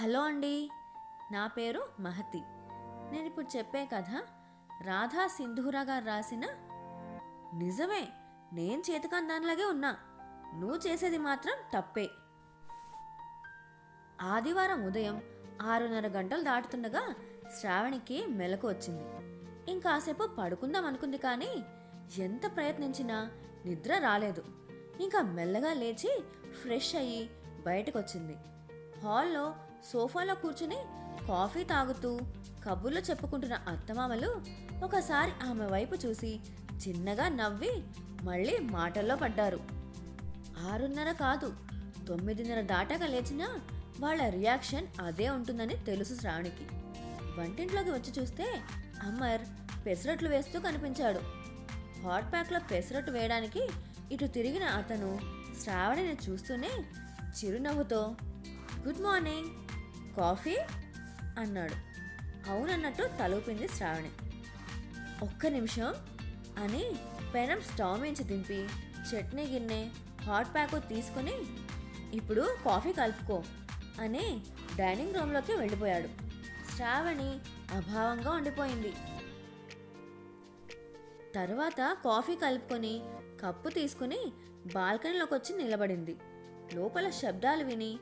Hello అండి. నా పేరు మహతి. నేను ఇప్పుడు చెప్పే కథ రాధా సింధూరా గారు రాసిన నిజమే నేను చేతకాని దానిలాగే ఉన్నా. నువ్వు చేసేది మాత్రం తప్పే. ఆదివారం ఉదయం ఆరున్నర గంటలు దాటుతుండగా శ్రావణికి మెలకు వచ్చింది. ఇంకాసేపు పడుకుందాం అనుకుంది కానీ ఎంత ప్రయత్నించినా నిద్ర రాలేదు. ఇంకా మెల్లగా లేచి ఫ్రెష్ అయ్యి బయటకొచ్చింది. హాల్లో సోఫాలో కూర్చుని కాఫీ తాగుతూ కబుర్లు చెప్పుకుంటున్న అత్తమామలు ఒకసారి ఆమె వైపు చూసి చిన్నగా నవ్వి మళ్ళీ మాటల్లో పడ్డారు. ఆరున్నర కాదు తొమ్మిదిన్నర దాటాక లేచినా వాళ్ళ రియాక్షన్ అదే ఉంటుందని తెలుసు శ్రావణికి. వంటింట్లోకి వచ్చి చూస్తే అమర్ పెసరట్లు వేస్తూ కనిపించాడు. హాట్ ప్యాక్లో పెసరట్టు వేయడానికి ఇటు తిరిగిన అతను శ్రావణిని చూస్తూనే చిరునవ్వుతో గుడ్ మార్నింగ్. కాఫీ అన్నాడు. అవునన్నట్టు తలూపింది శ్రావణి. ఒక్క నిమిషం అని పెనం స్టవ్ మించి దింపి చట్నీ గిన్నె హాట్ ప్యాక్ తీసుకుని ఇప్పుడు కాఫీ కలుపుకో అని డైనింగ్ రూమ్లోకి వెళ్ళిపోయాడు. శ్రావణి అభావంగా ఉండిపోయింది. తర్వాత కాఫీ కలుపుకొని కప్పు తీసుకుని బాల్కనీలోకి వచ్చి నిలబడింది. లోపల శబ్దాలు విని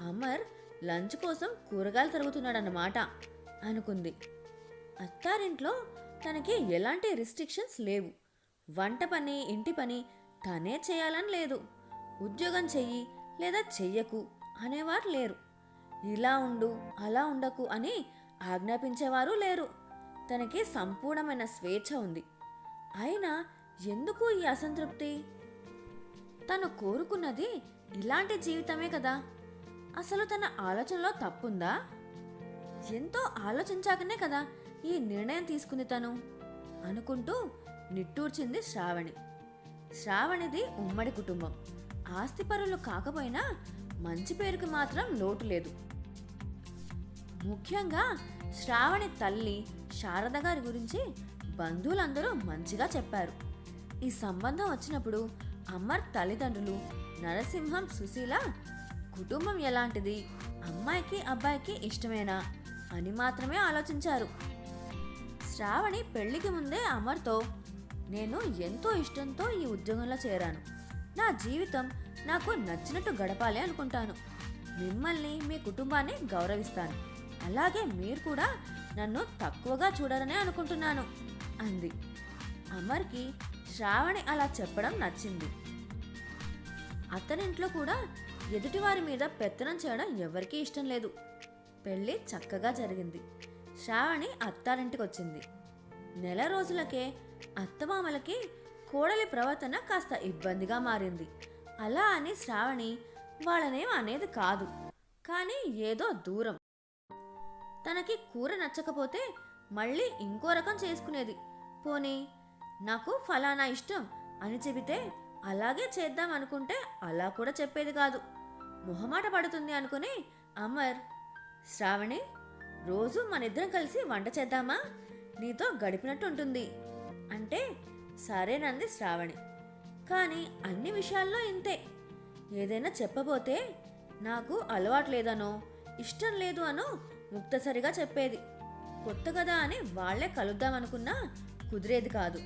అమర్ లంచ్ కోసం కూరగాయలు తరుగుతున్నాడన్నమాట అనుకుంది. అత్తారింట్లో తనకి ఎలాంటి రిస్ట్రిక్షన్స్ లేవు. వంట పని ఇంటి పని తనే చేయాలని లేదు. ఉద్యోగం చెయ్యి లేదా చెయ్యకు అనేవారు లేరు. ఇలా ఉండు అలా ఉండకు అని ఆజ్ఞాపించేవారు లేరు. తనకి సంపూర్ణమైన స్వేచ్ఛ ఉంది. అయినా ఎందుకు ఈ అసంతృప్తి? తను కోరుకున్నది ఇలాంటి జీవితమే కదా. అసలు తన ఆలోచనలో తప్పుందా? ఎంతో ఆలోచించాకనే కదా ఈ నిర్ణయం తీసుకుంది తను అనుకుంటూ నిట్టూర్చింది శ్రావణి. శ్రావణిది ఉమ్మడి కుటుంబం. ఆస్తిపరులు కాకపోయినా మంచి పేరుకి మాత్రం లోటు లేదు. ముఖ్యంగా శ్రావణి తల్లి శారద గారి గురించి బంధువులందరూ మంచిగా చెప్పారు. ఈ సంబంధం వచ్చినప్పుడు అమర్ తల్లిదండ్రులు నరసింహం సుశీల కుటుంబం ఎలాంటిది? అమ్మాయికి అబ్బాయికి ఇష్టమేనా? అని మాత్రమే ఆలోచించారు. శ్రావణి పెళ్ళికి ముందే అమర్తో నేను ఎంతో ఇష్టంతో ఈ ఉద్యోగంలో చేరాను. నా జీవితం నాకు నచ్చినట్టు గడపాలి అనుకుంటాను. మిమ్మల్ని మీ కుటుంబాన్ని గౌరవిస్తాను. అలాగే మీరు కూడా నన్ను తక్కువగా చూడాలని అనుకుంటున్నాను అంది. అమర్కి శ్రావణి అలా చెప్పడం నచ్చింది. అతనింట్లో కూడా ఎదుటివారి మీద పెత్తనం చేయడం ఎవరికీ ఇష్టం లేదు. పెళ్ళి చక్కగా జరిగింది. శ్రావణి అత్తారింటికి వచ్చింది నెల రోజులకే అత్తమామలకి కోడలి ప్రవర్తన కాస్త ఇబ్బందిగా మారింది. అలా అని శ్రావణి వాళ్ళనేం అనేది కాదు. కానీ ఏదో దూరం. తనకి కూర నచ్చకపోతే మళ్ళీ ఇంకో రకం చేసుకునేది. పోనీ నాకు ఫలానా ఇష్టం అని చెబితే అలాగే చేద్దాం అనుకుంటే అలా కూడా చెప్పేది కాదు. మొహమాట పడుతుంది అనుకుని అమర్ శ్రావణి రోజు మనిద్దరం కలిసి వంట చేద్దామా? నీతో గడిపినట్టు ఉంటుంది అంటే సరేనంది శ్రావణి. కానీ అన్ని విషయాల్లో ఇంతే. ఏదైనా చెప్పబోతే నాకు అలవాటు లేదనో ఇష్టం లేదు అనో ముక్తసరిగా చెప్పేది. కొత్త కదా అని వాళ్ళే కలుద్దామనుకున్నా కుదిరేది కాదు.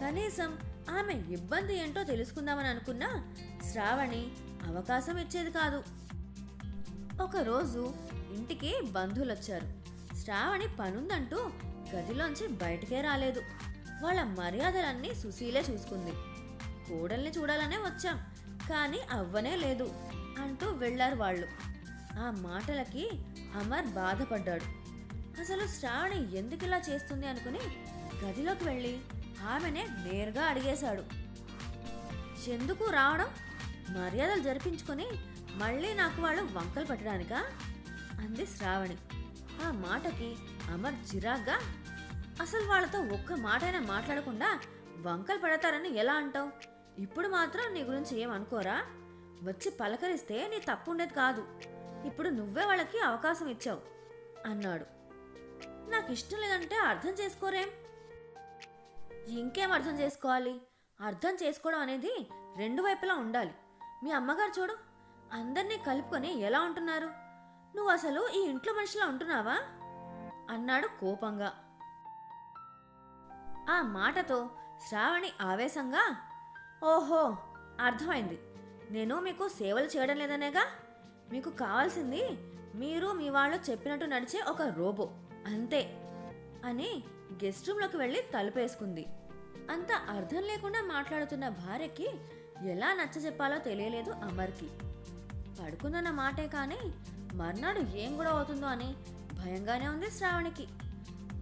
కనీసం ఆమె ఇబ్బంది ఏంటో తెలుసుకుందామని అనుకున్నా శ్రావణి అవకాశం ఇచ్చేది కాదు. ఒకరోజు ఇంటికి బంధువులు వచ్చారు శ్రావణి పనుందంటూ గదిలోంచి బయటికే రాలేదు. వాళ్ళ మర్యాదలన్నీ సుశీలే చూసుకుంది. కోడల్ని చూడాలనే వచ్చాం కానీ అవ్వనే లేదు అంటూ వెళ్ళారు వాళ్ళు. ఆ మాటలకి అమర్ బాధపడ్డాడు. అసలు శ్రావణి ఎందుకు ఇలా చేస్తుంది అనుకుని గదిలోకి వెళ్ళి ఆమెనే నేరుగా అడిగేశాడు. ఎందుకు రావడం? మర్యాదలు జరిపించుకొని మళ్ళీ నాకు వాళ్ళు వంకలు పట్టడానికా? అంది శ్రావణి. ఆ మాటకి అమర్ చిరాగ్గా అసలు వాళ్ళతో ఒక్క మాటైనా మాట్లాడకుండా వంకలు పెడతారని ఎలా అంటావు? ఇప్పుడు మాత్రం నీ గురించి ఏమనుకోరా వచ్చి పలకరిస్తే నీ తప్పు ఉండేది కాదు. ఇప్పుడు నువ్వే వాళ్ళకి అవకాశం ఇచ్చావు అన్నాడు. నాకు ఇష్టం లేదంటే అర్థం చేసుకోరేం? ఇంకేం అర్థం చేసుకోవాలి? అర్థం చేసుకోవడం అనేది రెండు వైపులా ఉండాలి. మీ అమ్మగారు చూడు అందరినీ కలుపుకొని ఎలా ఉంటున్నారు? నువ్వు అసలు ఈ ఇంట్లో మనిషిలా ఉంటున్నావా? అన్నాడు కోపంగా. ఆ మాటతో శ్రావణి ఆవేశంగా ఓహో అర్థమైంది. నేను మీకు సేవలు చేయడం లేదనేగా? మీకు కావాల్సింది మీరు మీ వాళ్ళు చెప్పినట్టు నడిచే ఒక రోబో అంతే అని గెస్ట్ రూమ్లోకి వెళ్ళి తలుపేసుకుంది. అంత అర్థం లేకుండా మాట్లాడుతున్న భార్యకి ఎలా నచ్చ చెప్పాలో తెలియలేదు అమర్కి. పడుకుందన్న మాటే కానీ మర్నాడు ఏం కూడా అవుతుందో అని భయంగానే ఉంది శ్రావణికి.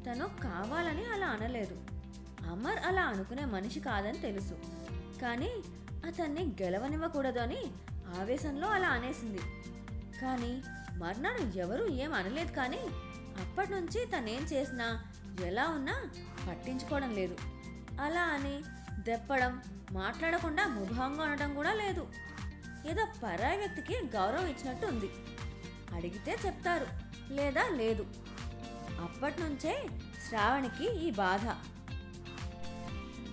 తను కావాలని అలా అనలేదు. అమర్ అలా అనుకునే మనిషి కాదని తెలుసు. కానీ అతన్ని గెలవనివ్వకూడదు అని ఆవేశంలో అలా అనేసింది. కానీ మర్నాడు ఎవరూ ఏం అనలేదు కానీ అప్పటి నుంచి తనేం చేసినా ఎలా ఉన్నా పట్టించుకోవడం లేదు. అలా అని దెప్పడం మాట్లాడకుండా ముభాంగా ఉండటం కూడా లేదు. ఏదో పరాయి వ్యక్తికి గౌరవం ఇచ్చినట్టు ఉంది. అడిగితే చెప్తారు లేదా లేదు. అప్పటి నుంచే శ్రావణికి ఈ బాధ.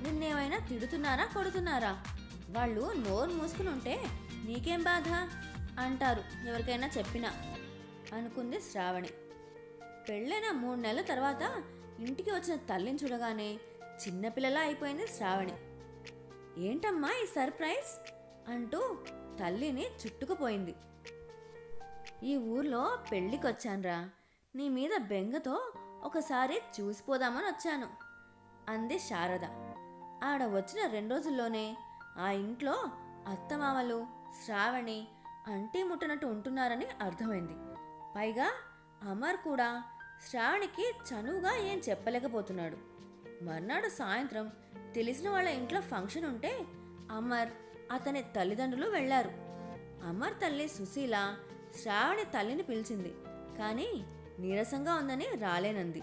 నిన్నేమైనా తిడుతున్నారా కొడుతున్నారా? వాళ్ళు నోరు మూసుకుని ఉంటే నీకేం బాధ? అంటారు ఎవరికైనా చెప్పినా అనుకుంది శ్రావణి. పెళ్ళైన మూడు నెలల తర్వాత ఇంటికి వచ్చిన తల్లిని చూడగానే చిన్నపిల్లలా అయిపోయింది శ్రావణి. ఏంటమ్మా ఈ సర్ప్రైజ్? అంటూ తల్లిని చుట్టుకుపోయింది. ఈ ఊర్లో పెళ్ళికొచ్చాన్రా. నీ మీద బెంగతో ఒకసారి చూసిపోదామని వచ్చాను అంది శారద. ఆడ వచ్చిన రెండు రోజుల్లోనే ఆ ఇంట్లో అత్తమామలు శ్రావణి అంటీ ముట్టనట్టు ఉంటున్నారని అర్థమైంది. పైగా అమర్ కూడా శ్రావణికి చనువుగా ఏం చెప్పలేకపోతున్నాడు. మర్నాడు సాయంత్రం తెలిసిన వాళ్ళ ఇంట్లో ఫంక్షన్ ఉంటే అమర్ అతని తల్లిదండ్రులు వెళ్ళారు. అమర్ తల్లి సుశీల శ్రావణి తల్లిని పిలిచింది. కానీ నీరసంగా ఉందని రాలేనంది.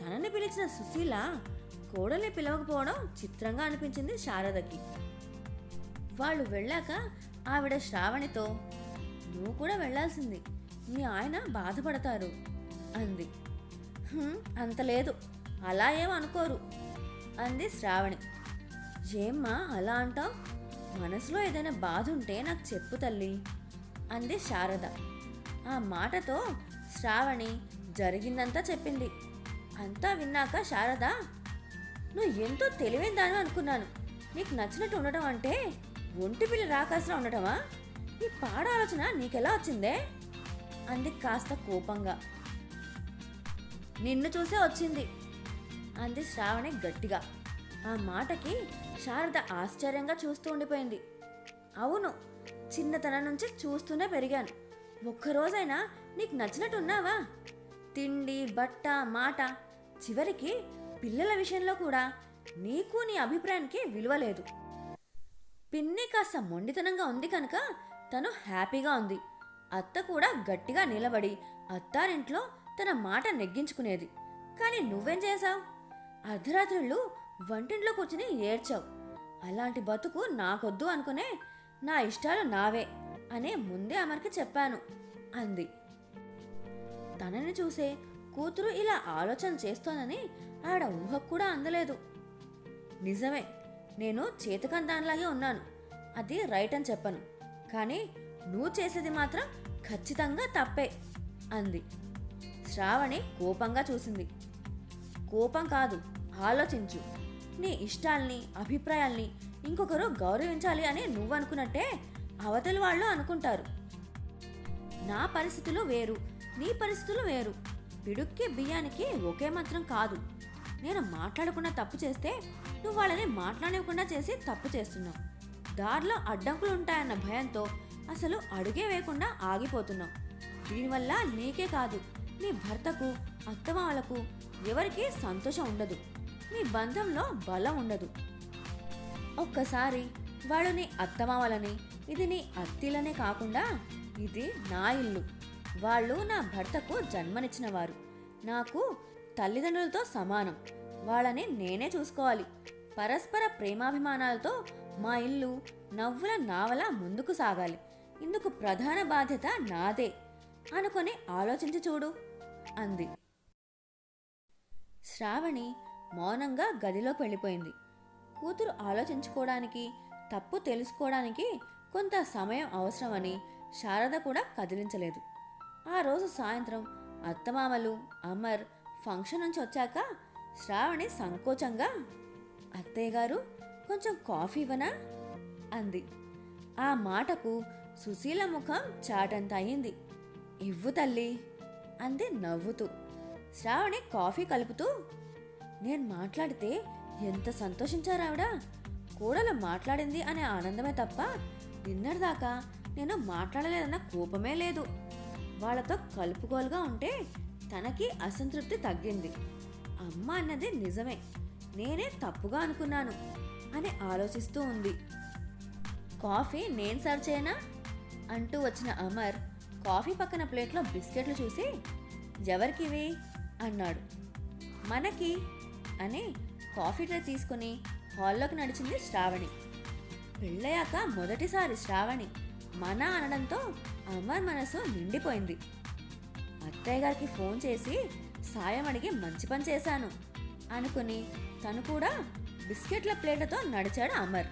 తనని పిలిచిన సుశీల కోడల్ని పిలవకపోవడం చిత్రంగా అనిపించింది శారదకి. వాళ్ళు వెళ్ళాక ఆవిడ శ్రావణితో నువ్వు కూడా వెళ్ళాల్సింది. మీ ఆయన బాధపడతారు అంది. "హుం, అంత లేదు. అలా ఏమనుకోరు అనుకోరు. అంది శ్రావణి. ఏమ్మా అలా అంటావు? మనసులో ఏదైనా బాధ ఉంటే నాకు చెప్పు తల్లి అంది శారద. ఆ మాటతో శ్రావణి జరిగిందంతా చెప్పింది. అంతా విన్నాక శారద నువ్వు ఎంతో తెలివైన దాని అనుకున్నాను. నీకు నచ్చినట్టు ఉండటం అంటే ఒంటి పిల్ల రాకాసిన ఉండటమా? ఈ పాడ ఆలోచన నీకెలా వచ్చిందే? అంది కాస్త కోపంగా. నిన్ను చూసే వచ్చింది. అంది శ్రావణి గట్టిగా. ఆ మాటకి శారద ఆశ్చర్యంగా చూస్తూ ఉండిపోయింది. అవును చిన్నతనం నుంచి చూస్తూనే పెరిగాను. ఒక్కరోజైనా నీకు నచ్చినట్టున్నావా? తిండి బట్ట మాట చివరికి పిల్లల విషయంలో కూడా నీకు నీ అభిప్రాయానికి విలువ లేదు. పిన్ని కాస్త మొండితనంగా ఉంది కనుక తను హ్యాపీగా ఉంది. అత్త కూడా గట్టిగా నిలబడి అత్తారింట్లో తన మాట నెగ్గించుకునేది. కానీ నువ్వేం చేశావు? అర్ధరాత్రులు వంటింట్లో కూర్చుని ఏడ్చావు. అలాంటి బతుకు నాకొద్దు అనుకునే నా ఇష్టాలు నావే అనే ముందే అమర్కి చెప్పాను అంది. తనని చూసే కూతురు ఇలా ఆలోచన చేస్తోందని ఆడ ఊహకు కూడా అందలేదు. నిజమే నేను చేతకందానిలాగే ఉన్నాను అది రైట్ అని చెప్పను కానీ నువ్వు చేసేది మాత్రం ఖచ్చితంగా తప్పే అంది. శ్రావణి కోపంగా చూసింది. కోపం కాదు. ఆలోచించు. నీ ఇష్టాల్ని అభిప్రాయాల్ని ఇంకొకరు గౌరవించాలి అని నువ్వు అనుకున్నట్టే అవతలి వాళ్ళు అనుకుంటారు. నా పరిస్థితులు వేరు నీ పరిస్థితులు వేరు. పిడుక్కి బియ్యానికి ఒకే మంత్రం కాదు. నేను మాట్లాడకుండా తప్పు చేస్తే నువ్వు వాళ్ళని మాట్లాడకుండా చేసి తప్పు చేస్తున్నావు. దారిలో అడ్డంకులు ఉంటాయన్న భయంతో అసలు అడుగే వేయకుండా ఆగిపోతున్నావు. దీనివల్ల నీకే కాదు నీ భర్తకు అత్తమామలకు ఎవరికీ సంతోషం ఉండదు. మీ బంధంలో బలం ఉండదు. ఒక్కసారి వాళ్ళు నీ అత్తమామలని ఇది నీ అత్తిలనే కాకుండా ఇది నా ఇల్లు. వాళ్ళు నా భర్తకు జన్మనిచ్చిన వారు నాకు తల్లిదండ్రులతో సమానం. వాళ్ళని నేనే చూసుకోవాలి. పరస్పర ప్రేమాభిమానాలతో మా ఇల్లు నవ్వుల నావల ముందుకు సాగాలి. ఇందుకు ప్రధాన బాధ్యత నాదే. అనుకొని ఆలోచించి చూడు అంది. శ్రావణి మౌనంగా గదిలోకి వెళ్ళిపోయింది. కూతురు ఆలోచించుకోవడానికి తప్పు తెలుసుకోవడానికి కొంత సమయం అవసరమని శారద కూడా కదిలించలేదు. ఆ రోజు సాయంత్రం అత్తమామలు అమర్ ఫంక్షన్ నుంచి వచ్చాక శ్రావణి సంకోచంగా అత్తయ్య గారు కొంచెం కాఫీ ఇవ్వనా? అంది. ఆ మాటకు సుశీల ముఖం చాటంత అయింది. ఇవ్వు తల్లి అంది నవ్వుతూ. శ్రావణి కాఫీ కలుపుతూ నేను మాట్లాడితే ఎంత సంతోషించారు ఆవిడ? కూడలు మాట్లాడింది అనే ఆనందమే తప్ప నిన్నటిదాకా నేను మాట్లాడలేదన్న కోపమే లేదు. వాళ్ళతో కలుపుకోలుగా ఉంటే తనకి అసంతృప్తి తగ్గింది. అమ్మ అన్నది నిజమే. నేనే తప్పుగా అనుకున్నాను అని ఆలోచిస్తూ ఉంది. కాఫీ నేను సర్వ్ చేయనా? అంటూ వచ్చిన అమర్ కాఫీ పక్కన ప్లేట్లో బిస్కెట్లు చూసి ఎవరికివి అన్నాడు. మనకి అని కాఫీ ట్రే తీసుకుని హాల్లోకి నడిచింది శ్రావణి. పెళ్ళయ్యాక మొదటిసారి శ్రావణి మన అనడంతో అమర్ మనసు నిండిపోయింది. అత్తయ్య గారికి ఫోన్ చేసి సాయం అడిగి మంచి పని చేశాను అనుకుని తను కూడా బిస్కెట్ల ప్లేట్లతో నడిచాడు అమర్.